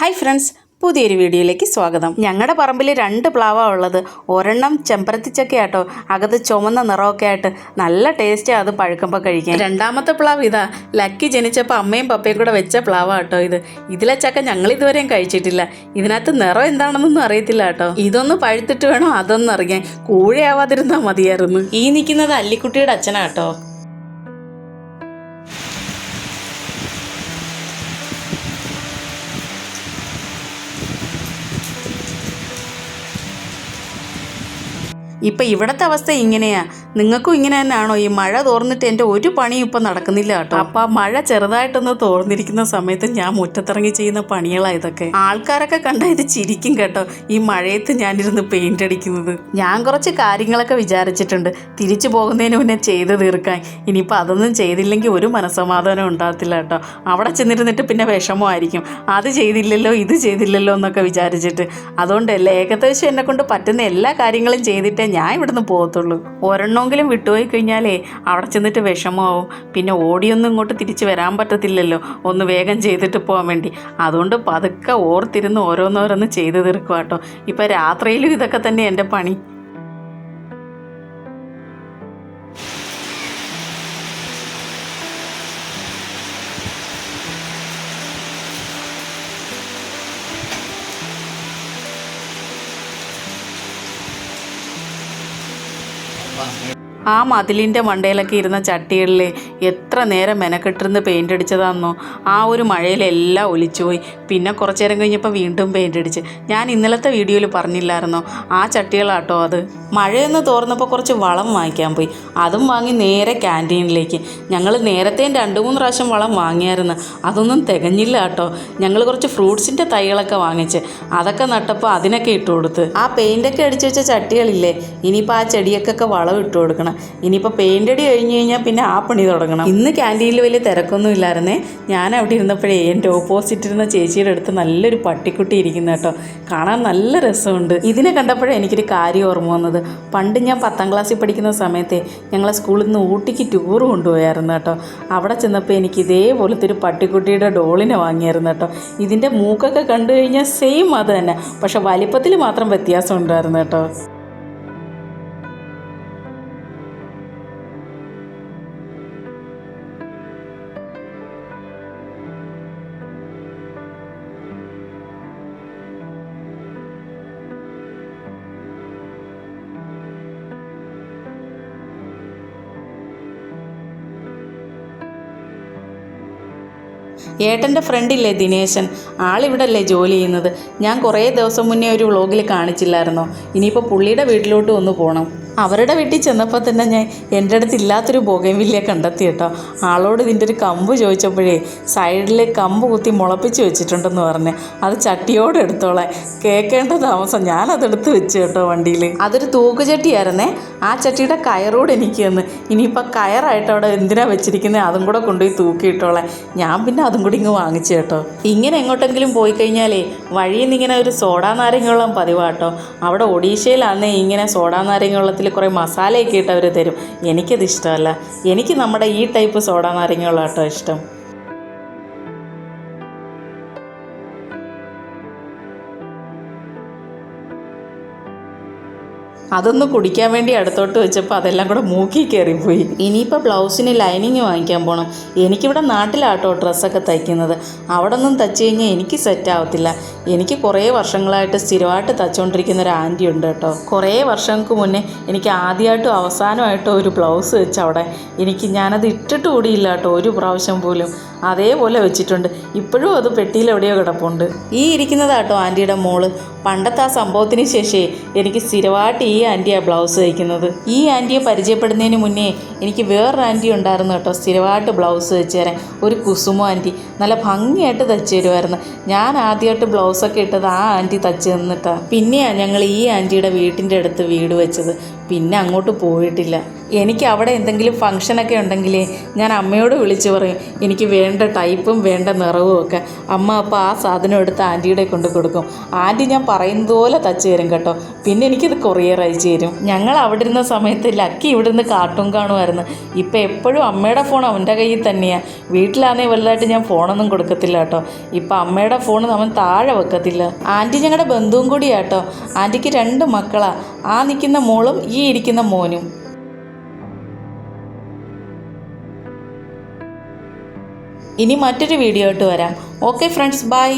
Hi friends പുതിയൊരു വീഡിയോയിലേക്ക് സ്വാഗതം. ഞങ്ങളുടെ പറമ്പിൽ രണ്ട് പ്ലാവാണ് ഉള്ളത്. ഒരെണ്ണം ചെമ്പരത്തിച്ചക്കയാട്ടോ. അകത്ത് ചുമന്ന നിറമൊക്കെ ആയിട്ട് നല്ല ടേസ്റ്റാണ് അത് പഴുക്കുമ്പോൾ കഴിക്കാൻ. രണ്ടാമത്തെ പ്ലാവ് ഇതാ. ലക്കി ജനിച്ചപ്പോൾ അമ്മയും പപ്പയും കൂടെ വെച്ച പ്ലാവാട്ടോ ഇത്. ഇതിലെ ചക്ക ഞങ്ങൾ ഇതുവരെയും കഴിച്ചിട്ടില്ല. ഇതിനകത്ത് നിറം എന്താണെന്നൊന്നും അറിയത്തില്ല കേട്ടോ ഇതൊന്ന് പഴുത്തിട്ട് വേണം അതൊന്നും അറിയാൻ. കൂഴയാവാതിരുന്നാൽ മതിയായിരുന്നു. ഈ നിൽക്കുന്നത് അല്ലിക്കുട്ടിയുടെ അച്ഛനാട്ടോ. ഇപ്പം ഇവിടുത്തെ അവസ്ഥ ഇങ്ങനെയാ. നിങ്ങൾക്കും ഇങ്ങനെ തന്നെയാണോ? ഈ മഴ തോർന്നിട്ട് എന്റെ ഒരു പണിയും ഇപ്പം നടക്കുന്നില്ല കേട്ടോ. അപ്പം ആ മഴ ചെറുതായിട്ടൊന്ന് തോർന്നിരിക്കുന്ന സമയത്ത് ഞാൻ മുറ്റത്തിറങ്ങി ചെയ്യുന്ന പണികളാണ് ഇതൊക്കെ. ആൾക്കാരൊക്കെ കണ്ടാൽ ഇത് ചിരിക്കും കേട്ടോ. ഈ മഴയത്ത് ഞാനിരുന്ന് പെയിന്റ് അടിക്കുന്നത്. ഞാൻ കുറച്ച് കാര്യങ്ങളൊക്കെ വിചാരിച്ചിട്ടുണ്ട്. തിരിച്ചു പോകുന്നതിന് മുന്നേ ചെയ്ത് തീർക്കാൻ. ഇനിയിപ്പോൾ അതൊന്നും ചെയ്തില്ലെങ്കിൽ ഒരു മനസ്സമാധാനം ഉണ്ടാകത്തില്ല കേട്ടോ. അവിടെ ചെന്നിരുന്നിട്ട് പിന്നെ വിഷമമായിരിക്കും. അത് ചെയ്തില്ലല്ലോ ഇത് ചെയ്തില്ലല്ലോ എന്നൊക്കെ വിചാരിച്ചിട്ട്. അതുകൊണ്ടല്ലേ ഏകദേശം എന്നെ കൊണ്ട് പറ്റുന്ന എല്ലാ കാര്യങ്ങളും ചെയ്തിട്ടേ ഞാൻ ഇവിടുന്ന് പോകത്തുള്ളൂ. ഒരെണ്ണമെങ്കിലും വിട്ടുപോയി കഴിഞ്ഞാലേ അവിടെ ചെന്നിട്ട് വിഷമമാവും. പിന്നെ ഓടിയൊന്നും ഇങ്ങോട്ട് തിരിച്ച് വരാൻ പറ്റത്തില്ലല്ലോ. ഒന്ന് വേഗം ചെയ്തിട്ട് പോകാൻ വേണ്ടി. അതുകൊണ്ട് പതുക്കെ ഓർത്തിരുന്ന് ഓരോന്നോരോന്ന് ചെയ്ത് തീർക്കുക കേട്ടോ ഇപ്പം രാത്രിയിലും ഇതൊക്കെ തന്നെ എന്റെ പണി. Bye. ആ മതിലിന്റെ മണ്ടയിലൊക്കെ ഇരുന്ന ചട്ടികളിൽ എത്ര നേരം മെനക്കെട്ടിരുന്ന് പെയിന്റ് അടിച്ചതാണെന്നോ ആ ഒരു മഴയിലെല്ലാം ഒലിച്ചുപോയി. പിന്നെ കുറച്ച് നേരം കഴിഞ്ഞപ്പോൾ വീണ്ടും പെയിന്റ് അടിച്ച്. ഞാൻ ഇന്നലത്തെ വീഡിയോയിൽ പറഞ്ഞില്ലായിരുന്നോ? ആ ചട്ടികളാട്ടോ അത്. മഴയൊന്ന് തോർന്നപ്പോൾ കുറച്ച് വളം വാങ്ങിക്കാൻ പോയി. അതും വാങ്ങി നേരെ ക്യാന്റീനിലേക്ക് ഞങ്ങൾ നേരത്തെയും രണ്ട് മൂന്ന് പ്രാവശ്യം വളം വാങ്ങിയായിരുന്നു. അതൊന്നും തികഞ്ഞില്ല കേട്ടോ. ഞങ്ങൾ കുറച്ച് ഫ്രൂട്ട്സിന്റെ തൈകളൊക്കെ വാങ്ങിച്ച്. അതൊക്കെ നട്ടപ്പോൾ അതിനൊക്കെ ഇട്ട് കൊടുത്ത്. ആ പെയിന്റൊക്കെ അടിച്ച് വെച്ച ചട്ടികളില്ലേ? ഇനിയിപ്പോൾ ആ ചെടിയൊക്കെ വളം ഇട്ട് കൊടുക്കണം. ഇനിയിപ്പോൾ പെയിന്റ് അടി കഴിഞ്ഞ് കഴിഞ്ഞാൽ പിന്നെ ആ പണി തുടങ്ങണം. ഇന്ന് ക്യാന്റീനിൽ വലിയ തിരക്കൊന്നും ഇല്ലായിരുന്നേ. ഞാൻ അവിടെ ഇരുന്നപ്പോഴേ എന്റെ ഓപ്പോസിറ്റ് ഇരുന്ന ചേച്ചിയുടെ അടുത്ത് നല്ലൊരു പട്ടിക്കുട്ടി ഇരിക്കുന്ന കേട്ടോ. കാണാൻ നല്ല രസമുണ്ട്. ഇതിനെ കണ്ടപ്പോഴേ എനിക്കൊരു കാര്യം ഓർമ്മ വന്നത്. പണ്ട് ഞാൻ പത്താം ക്ലാസ്സിൽ പഠിക്കുന്ന സമയത്തെ ഞങ്ങളെ സ്കൂളിൽ നിന്ന് ഊട്ടിക്ക് ടൂർ കൊണ്ടുപോയായിരുന്നു കേട്ടോ. അവിടെ ചെന്നപ്പോൾ എനിക്ക് ഇതേപോലത്തെ ഒരു പട്ടിക്കുട്ടിയുടെ ഡോളിനെ വാങ്ങിയായിരുന്നു കേട്ടോ. ഇതിന്റെ മൂക്കൊക്കെ കണ്ടു കഴിഞ്ഞാൽ സെയിം അത് തന്നെ. പക്ഷേ വലിപ്പത്തിൽ മാത്രം വ്യത്യാസം ഉണ്ടായിരുന്നു കേട്ടോ. ഏട്ടന്റെ ഫ്രണ്ടില്ലേ ദിനേശൻ? ആളിവിടല്ലേ ജോലി ചെയ്യുന്നത്? ഞാൻ കുറേ ദിവസം മുന്നേ ഒരു വ്ളോഗിൽ കാണിച്ചില്ലായിരുന്നോ? ഇനിയിപ്പോൾ പുള്ളിയുടെ വീട്ടിലോട്ട് ഒന്ന് പോകണം അവരുടെ വീട്ടിൽ ചെന്നപ്പോൾ തന്നെ ഞാൻ എന്റെ അടുത്ത് ഇല്ലാത്തൊരു ബൊഗൈൻവില്ല കണ്ടെത്തി കേട്ടോ. ആളോട് ഇതിന്റെ ഒരു കമ്പ് ചോദിച്ചപ്പോഴേ സൈഡിലെ കമ്പ് കുത്തി മുളപ്പിച്ച് വെച്ചിട്ടുണ്ടെന്ന് പറഞ്ഞ്. അത് ചട്ടിയോടെ എടുത്തോളെ കേൾക്കേണ്ട താമസം ഞാനതെടുത്ത് വെച്ച് കേട്ടോ വണ്ടിയിൽ. അതൊരു തൂക്കുചട്ടിയായിരുന്നേ. ആ ചട്ടിയുടെ കയറോട് എനിക്ക് തന്ന്. ഇനിയിപ്പോൾ കയറായിട്ട് അവിടെ എന്തിനാ വെച്ചിരിക്കുന്നത് അതും കൂടെ കൊണ്ടുപോയി തൂക്കിയിട്ടോളെ ഞാൻ പിന്നെ അതും കൂടി ഇങ്ങ് വാങ്ങിച്ചു കേട്ടോ. ഇങ്ങനെ എങ്ങോട്ടെങ്കിലും പോയി കഴിഞ്ഞാലേ വഴിയിൽ നിന്ന് ഇങ്ങനെ ഒരു സോഡാ നാരങ്ങ വെള്ളം പതിവാട്ടോ അവിടെ ഒഡീഷയിലാന്നേ ഇങ്ങനെ സോഡാ നാരങ്ങവെള്ളത്തിൽ കുറേ മസാലയൊക്കെ ഇട്ട് അവർ തരും. എനിക്കത് ഇഷ്ടമല്ല. എനിക്ക് നമ്മുടെ ഈ ടൈപ്പ് സോഡ നാരങ്ങയുള്ള കേട്ടോ ഇഷ്ടം. അതൊന്ന് കുടിക്കാൻ വേണ്ടി അടുത്തോട്ട് വെച്ചപ്പോൾ അതെല്ലാം കൂടെ മൂക്കി കയറിപ്പോയി ഇനിയിപ്പോൾ ബ്ലൗസിന് ലൈനിങ് വാങ്ങിക്കാൻ പോകണം എനിക്കിവിടെ നാട്ടിലാട്ടോ ഡ്രസ്സൊക്കെ തയ്ക്കുന്നത്. അവിടെ ഒന്നും തച്ച് കഴിഞ്ഞാൽ എനിക്ക് സെറ്റ് ആവത്തില്ല. എനിക്ക് കുറേ വർഷങ്ങളായിട്ട് സ്ഥിരമായിട്ട് തച്ചുകൊണ്ടിരിക്കുന്ന ഒരു ആന്റി ഉണ്ട് കേട്ടോ. കുറേ വർഷങ്ങൾക്ക് മുന്നേ എനിക്ക് ആദ്യമായിട്ടും അവസാനമായിട്ടും ഒരു ബ്ലൗസ് വെച്ച് അവിടെ എനിക്ക് ഞാനത് ഇട്ടിട്ട് കൂടിയില്ല കേട്ടോ ഒരു പ്രാവശ്യം പോലും. അതേപോലെ വെച്ചിട്ടുണ്ട്. ഇപ്പോഴും അത് പെട്ടിയിൽ എവിടെയോ കിടപ്പുണ്ട്. ഈ ഇരിക്കുന്നതാട്ടോ ആന്റിയുടെ മോൾ. പണ്ടത്തെ ആ സംഭവത്തിന് ശേഷമേ എനിക്ക് സ്ഥിരമായിട്ട് ഈ ആന്റിയാണ് ബ്ലൗസ് തയ്ക്കുന്നത്. ഈ ആന്റിയെ പരിചയപ്പെടുന്നതിന് മുന്നേ എനിക്ക് വേറൊരു ആന്റി ഉണ്ടായിരുന്നു കേട്ടോ സ്ഥിരമായിട്ട് ബ്ലൗസ് തയ്ച്ചു തരാൻ. ഒരു കുസുമോ ആന്റി. നല്ല ഭംഗിയായിട്ട് തയ്ച്ചു തരുമായിരുന്നു. ഞാൻ ആദ്യമായിട്ട് ബ്ലൗസൊക്കെ ഇട്ടത് ആ ആന്റി തച്ച് തന്നിട്ടാണ് പിന്നെയാണ് ഞങ്ങൾ ഈ ആന്റിയുടെ വീട്ടിന്റെ അടുത്ത് വീട് വെച്ചത്. പിന്നെ അങ്ങോട്ട് പോയിട്ടില്ല. എനിക്ക് അവിടെ എന്തെങ്കിലും ഫംഗ്ഷനൊക്കെ ഉണ്ടെങ്കിലേ ഞാൻ അമ്മയോട് വിളിച്ച് പറയും. എനിക്ക് വേണ്ട ടൈപ്പും വേണ്ട നിറവും ഒക്കെ. അമ്മ അപ്പോൾ ആ സാധനം എടുത്ത് ആന്റിയുടെ കൊണ്ട് കൊടുക്കും. ആന്റി ഞാൻ പറയുന്നത് പോലെ തച്ച് തരും കേട്ടോ. പിന്നെ എനിക്കിത് കൊറിയർ അയച്ചു തരും ഞങ്ങൾ അവിടെ ഇരുന്ന സമയത്ത് ലക്കി ഇവിടെ നിന്ന് കാർട്ടൂൺ കാണുമായിരുന്നു. ഇപ്പം എപ്പോഴും അമ്മയുടെ ഫോൺ അവന്റെ കയ്യിൽ തന്നെയാണ് വീട്ടിലാണെങ്കിൽ വലുതായിട്ട് ഞാൻ ഫോണൊന്നും കൊടുക്കത്തില്ല കേട്ടോ. ഇപ്പം അമ്മയുടെ ഫോൺ അവൻ താഴെ വെക്കത്തില്ല. ആന്റി ഞങ്ങളുടെ ബന്ധുവും കൂടിയാട്ടോ ആന്റിക്ക് രണ്ട് മക്കളാണ് ആ നിൽക്കുന്ന മോളും ഈ ഇരിക്കുന്ന മോനും. ഇനി മറ്റൊരു വീഡിയോ ആയിട്ട് വരാം. Okay friends bye